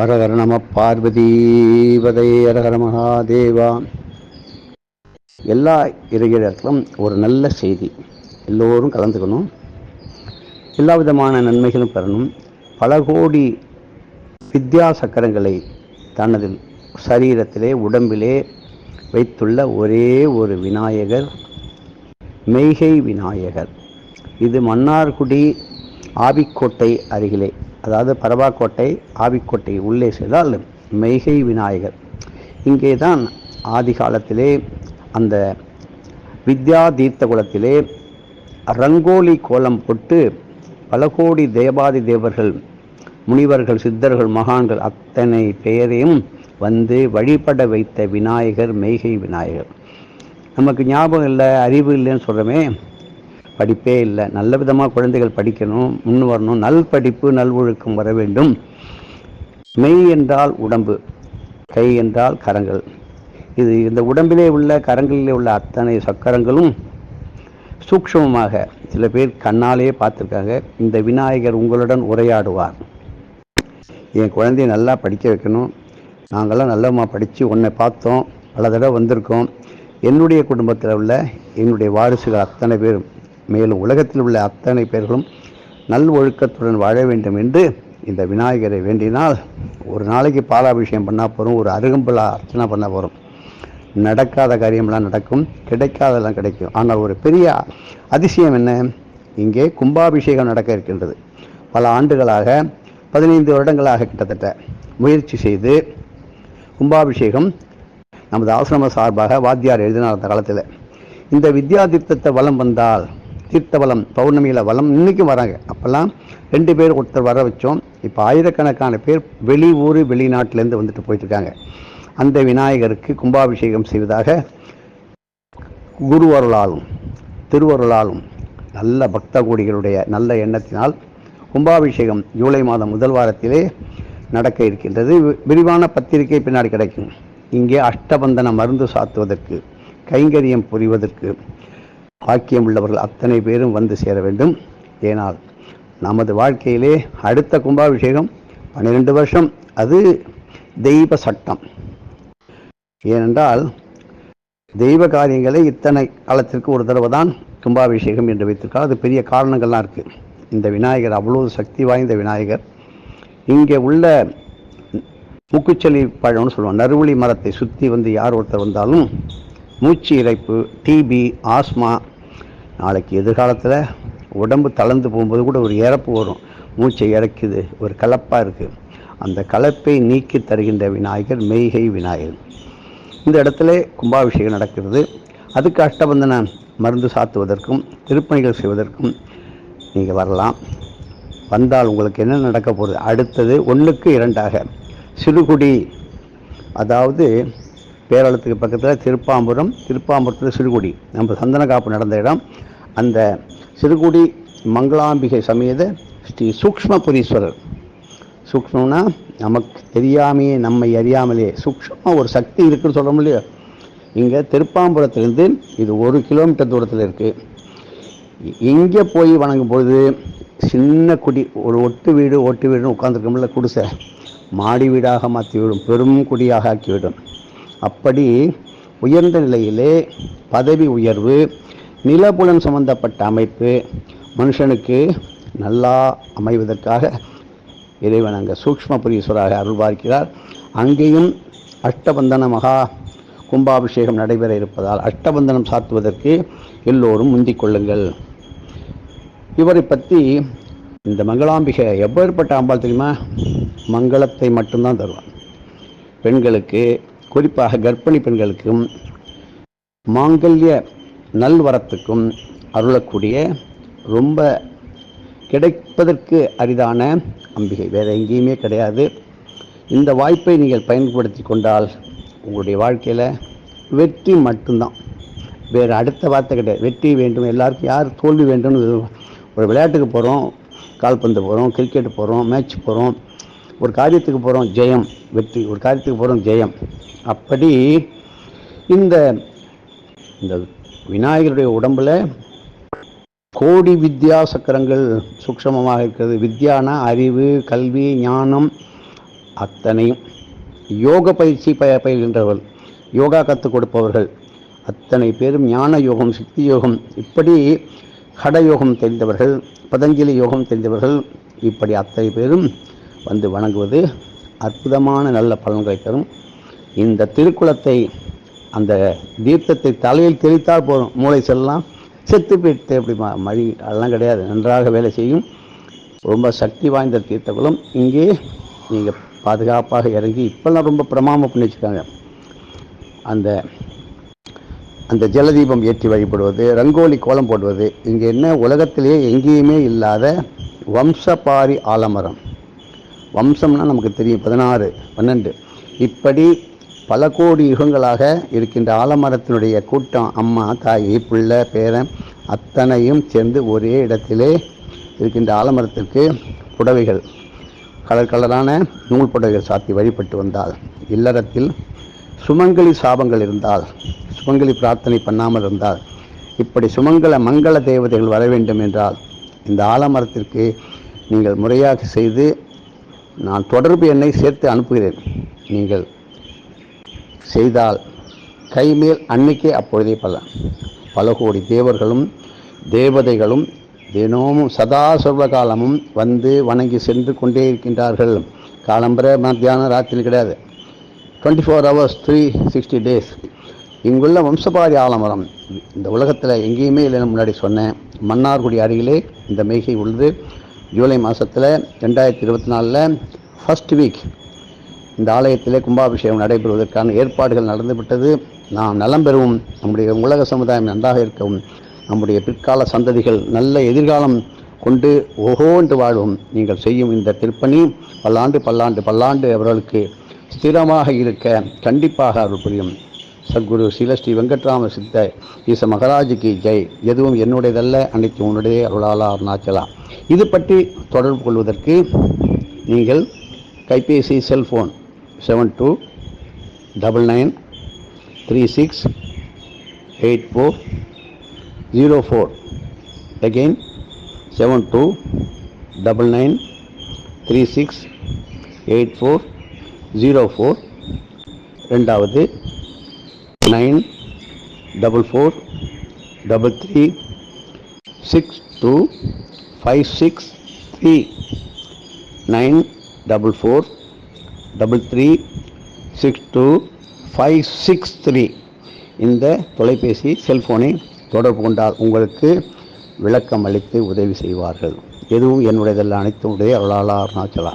ஹரஹர நம பார்வதீபதை ஹரஹர மகாதேவா. எல்லா இறையிடத்திலும் ஒரு நல்ல செய்தி. எல்லோரும் கலந்துக்கணும். எல்லா விதமான நன்மைகளும் பெறணும். பல கோடி வித்யா சக்கரங்களை தனது சரீரத்திலே உடம்பிலே வைத்துள்ள ஒரே ஒரு விநாயகர் மெய்கை விநாயகர். இது மன்னார்குடி ஆவிக்கோட்டை அருகிலே அதாவது பரவாக்கோட்டை ஆவிக்கோட்டை உள்ளே சென்றால் மெய்கை விநாயகர். இங்கே தான் ஆதி காலத்திலே அந்த வித்யா தீர்த்த குலத்திலே ரங்கோலி கோலம் போட்டு பல கோடி தேவாதி தேவர்கள் முனிவர்கள் சித்தர்கள் மகான்கள் அத்தனை பெயரையும் வந்து வழிபட வைத்த விநாயகர் மெய்கை விநாயகர். நமக்கு ஞாபகம் இல்லை அறிவு இல்லைன்னு சொல்கிறோமே படிப்பே இல்லை. நல்ல விதமாக குழந்தைகள் படிக்கணும் முன் வரணும் நல் படிப்பு நல் ஒழுக்கம் வர வேண்டும். மெய் என்றால் உடம்பு கை என்றால் கரங்கள். இது இந்த உடம்பிலே உள்ள கரங்களிலே உள்ள அத்தனை சக்கரங்களும் சூக்ஷமமாக சில பேர் கண்ணாலேயே பார்த்துருக்காங்க. இந்த விநாயகர் உங்களுடன் உரையாடுவார். என் குழந்தைய நல்லா படிக்க வைக்கணும். நாங்கள்லாம் நல்லமா படித்து உன்னை பார்த்தோம். பல தடவை வந்திருக்கோம். என்னுடைய குடும்பத்தில் உள்ள என்னுடைய வாரிசுகள் அத்தனை பேரும் மேலும் உலகத்தில் உள்ள அத்தனை பேர்களும் நல் ஒழுக்கத்துடன் வாழ வேண்டும் என்று இந்த விநாயகரை வேண்டினால் ஒரு நாளைக்கு பாலாபிஷேகம் பண்ணால் போகிறோம் ஒரு அருகம்புலா அர்ச்சனை பண்ண போகிறோம் நடக்காத காரியம்லாம் நடக்கும் கிடைக்காதெல்லாம் கிடைக்கும். ஆனால் ஒரு பெரிய அதிசயம் என்ன? இங்கே கும்பாபிஷேகம் நடக்க இருக்கின்றது. பல ஆண்டுகளாக பதினைந்து வருடங்களாக கிட்டத்தட்ட முயற்சி செய்து கும்பாபிஷேகம் நமது ஆசிரம சார்பாக வாத்தியார் எழுதினார் அந்த காலத்தில். இந்த வித்யா தீர்த்தத்தை வலம் வந்தால் தீர்த்த வளம் பௌர்ணமியில் வளம் இன்றைக்கும் வராங்க. அப்போல்லாம் ரெண்டு பேர் ஒருத்தர் வர வச்சோம். இப்போ ஆயிரக்கணக்கான பேர் வெளி ஊர் வெளிநாட்டிலேருந்து வந்துட்டு போயிட்டுருக்காங்க. அந்த விநாயகருக்கு கும்பாபிஷேகம் செய்வதாக குருவருளாலும் திருவருளாலும் நல்ல பக்த கோடிகளுடைய நல்ல எண்ணத்தினால் கும்பாபிஷேகம் ஜூலை மாதம் முதல் வாரத்திலே நடக்க இருக்கின்றது. விரிவான பத்திரிகை பின்னாடி கிடைக்கும். இங்கே அஷ்டபந்தன மருந்து சாத்துவதற்கு கைங்கரியம் புரிவதற்கு பாக்கியம் உள்ளவர்கள் அத்தனை பேரும் வந்து சேர வேண்டும். ஏனால் நமது வாழ்க்கையிலே அடுத்த கும்பாபிஷேகம் பன்னிரெண்டு வருஷம். அது தெய்வ சட்டம். ஏனென்றால் தெய்வ காரியங்களை இத்தனை காலத்திற்கு ஒரு தடவை தான் கும்பாபிஷேகம் என்று வைத்திருக்கார் அது பெரிய காரணங்கள்லாம் இருக்குது இந்த விநாயகர் அவ்வளோ சக்தி வாய்ந்த விநாயகர். இங்கே உள்ள முக்குச்செலி பழம்னு சொல்லுவோம் நறுவழி மரத்தை சுற்றி வந்து யார் ஒருத்தர் வந்தாலும் மூச்சு இறைப்பு டிபி ஆஸ்மா நாளைக்கு எதிர்காலத்தில் உடம்பு தளர்ந்து போகும்போது கூட ஒரு இறப்பு வரும். மூச்சை இறக்குது. ஒரு கலப்பாக இருக்குது அந்த கலப்பை நீக்கி தருகின்ற விநாயகர் மெய்கை விநாயகர் இந்த இடத்துல கும்பாபிஷேகம் நடக்கிறது. அதுக்கு அஷ்டபந்தன மருந்து சாத்துவதற்கும் திருப்பணிகள் செய்வதற்கும் நீங்கள் வரலாம். வந்தால் உங்களுக்கு என்ன நடக்க போகுது? அடுத்தது ஒன்றுக்கு இரண்டாக. சிறுகுடி அதாவது பேரளத்துக்கு பக்கத்தில் திருப்பாம்புரம் திருப்பாம்புரத்தில் சிறுகுடி. நம்ம சந்தன காப்பு நடந்த இடம். அந்த சிறுகுடி மங்களாம்பிகை சமேத ஸ்ரீ சூக்ஷ்மபுரீஸ்வரர். சூக்மம்னா நமக்கு தெரியாமையே நம்மை அறியாமலே. சூக்மமாக ஒரு சக்தி இருக்குன்னு சொல்ல முடியும் இங்கே திருப்பாம்புரத்துலேருந்து இது ஒரு கிலோமீட்டர் தூரத்தில் இருக்குது இங்கே போய் வணங்கும் பொழுது சின்ன குடி ஒரு ஒட்டு வீடு ஒட்டு வீடுன்னு உட்காந்துருக்கோம்ல குடிசை. மாடி வீடாக மாற்றிவிடும் பெரும் குடியாக ஆக்கிவிடும். அப்படி உயர்ந்த நிலையிலே பதவி உயர்வு நிலபுலன் சம்பந்தப்பட்ட அமைப்பு மனுஷனுக்கு நல்லா அமைவதற்காக இறைவன் அங்கே சூக்ஷ்மபுரீஸ்வராக அருள் பார்க்கிறார் அங்கேயும் அஷ்டபந்தன மகா கும்பாபிஷேகம் நடைபெற இருப்பதால் அஷ்டபந்தனம் சாத்துவதற்கு எல்லோரும் முந்திக் கொள்ளுங்கள். இவரை பற்றி இந்த மங்களாம்பிகை எப்பேற்பட்ட அம்பாள் தெரியுமா? மங்களத்தை மட்டும்தான் தருவான். பெண்களுக்கு குறிப்பாக கர்ப்பிணி பெண்களுக்கும் மாங்கல்ய நல்வரத்துக்கும் அருளக்கூடிய ரொம்ப கிடைப்பதற்கு அரிதான அம்பிகை. வேறு எங்கேயுமே கிடையாது. இந்த வாய்ப்பை நீங்கள் பயன்படுத்தி கொண்டால் உங்களுடைய வாழ்க்கையில் வெற்றி மட்டும்தான். வேறு அடுத்த வார்த்தை கிடையாது. வெற்றி வேண்டும். எல்லாருக்கும் யார் தோல்வி வேண்டும்னு ஒரு விளையாட்டுக்கு போகிறோம் கால்பந்து போகிறோம் கிரிக்கெட் போகிறோம் மேட்ச் போகிறோம் ஒரு காரியத்துக்கு போகிறோம் ஜெயம் வெற்றி. ஒரு காரியத்துக்கு போகிறோம் ஜெயம். அப்படி இந்த இந்த விநாயகருடைய உடம்பில் கோடி வித்யா சக்கரங்கள் சூக்ஷமமாக இருக்கிறது. வித்யானா அறிவு கல்வி ஞானம் அத்தனையும். யோக பயிற்சி பய பயில்கின்றவர்கள் யோகா கற்றுக் கொடுப்பவர்கள் அத்தனை பேரும் ஞான யோகம் சக்தி யோகம் இப்படி கடயோகம் தெரிந்தவர்கள் பதஞ்சலி யோகம் தெரிந்தவர்கள் இப்படி அத்தனை பேரும் வந்து வணங்குவது அற்புதமான நல்ல பலன்களை தரும். இந்த திருக்குளத்தை அந்த தீர்த்தத்தை தலையில் தெளித்தால் போதும். மூளை செல்லாம் செத்து போயிட்டு அப்படி மழி அதெல்லாம் கிடையாது. நன்றாக வேலை செய்யும். ரொம்ப சக்தி வாய்ந்த தீர்த்தங்களும் இங்கே நீங்கள் பாதுகாப்பாக இறங்கி இப்போல்லாம் ரொம்ப பிரமாமம் பண்ணி வச்சுருக்காங்க. அந்த அந்த ஜலதீபம் ஏற்றி வழிபடுவது ரங்கோலி கோலம் போடுவது இங்கே என்ன உலகத்திலேயே எங்கேயுமே இல்லாத வம்சபாரி ஆலமரம். வம்சம்னா நமக்கு தெரியும் பதினாறு பன்னெண்டு. இப்படி பல கோடி யுகங்களாக இருக்கின்ற ஆலமரத்தினுடைய கூட்டம் அம்மா தாய் பிள்ளை பேரன் அத்தனையும் சேர்ந்து ஒரே இடத்திலே இருக்கின்ற ஆலமரத்திற்கு புடவைகள் கலர் கலரான நூல் புடவைகள் சாத்தி வழிபட்டு வந்தால் இல்லறத்தில் சுமங்கலி சாபங்கள் இருந்தால் சுமங்கலி பிரார்த்தனை பண்ணாமல் இருந்தால் இப்படி சுமங்கல மங்கள தேவதைகள் வர வேண்டும் என்றால் இந்த ஆலமரத்திற்கு நீங்கள் முறையாக செய்து நான் தொடர்பு எண்ணை சேர்த்து அனுப்புகிறேன். நீங்கள் செய்தால் கைமேல் அன்னைக்கே அப்பொழுதே பல பல கோடி தேவர்களும் தேவதைகளும் தினமும் சதா சர்வ காலமும் வந்து வணங்கி சென்று கொண்டே இருக்கின்றார்கள். காலம்பர மத்தியானம் ராத்திரி கிடையாது. Twenty four hours three sixty days இங்குள்ள வம்சபாரி ஆலமரம் இந்த உலகத்தில் எங்கேயுமே இல்லைன்னு முன்னாடி சொன்னேன். மன்னார்குடி அருகிலே இந்த மேகை உள்ளது. ஜூலை மாதத்தில் ரெண்டாயிரத்தி இருபத்தி நாலில் ஃபஸ்ட் வீக் இந்த ஆலயத்திலே கும்பாபிஷேகம் நடைபெறுவதற்கான ஏற்பாடுகள் நடந்துவிட்டது. நாம் நலம் பெறவும். நம்முடைய உலக சமுதாயம் நன்றாக இருக்கவும். நம்முடைய பிற்கால சந்ததிகள் நல்ல எதிர்காலம் கொண்டு ஓஹோ என்று வாழும் நீங்கள் செய்யும் இந்த திருப்பணி பல்லாண்டு பல்லாண்டு பல்லாண்டு அவர்களுக்கு ஸ்திரமாக இருக்க கண்டிப்பாக அருள் புரியும். சத்குரு சீல ஸ்ரீ வெங்கட்ராம சித்த ஈச மகராஜுக்கு ஜெய். எதுவும் என்னுடையதல்ல அனைத்து உன்னுடைய அருளாலா அருணாச்சலா. இது பற்றி தொடர்பு கொள்வதற்கு நீங்கள் கைபேசி cellphone seven two double nine three six eight four zero four again seven two double nine three six eight four zero four ரெண்டாவது nine double four double three six two five six three nine double four double three six two five six three. இந்த தொலைபேசி செல்ஃபோனை தொடர்பு கொண்டால் உங்களுக்கு விளக்கம் அளித்து உதவி செய்வார்கள். எதுவும் என்னுடையதல்ல அனைத்துடைய அருளாளா அருணாச்சலா.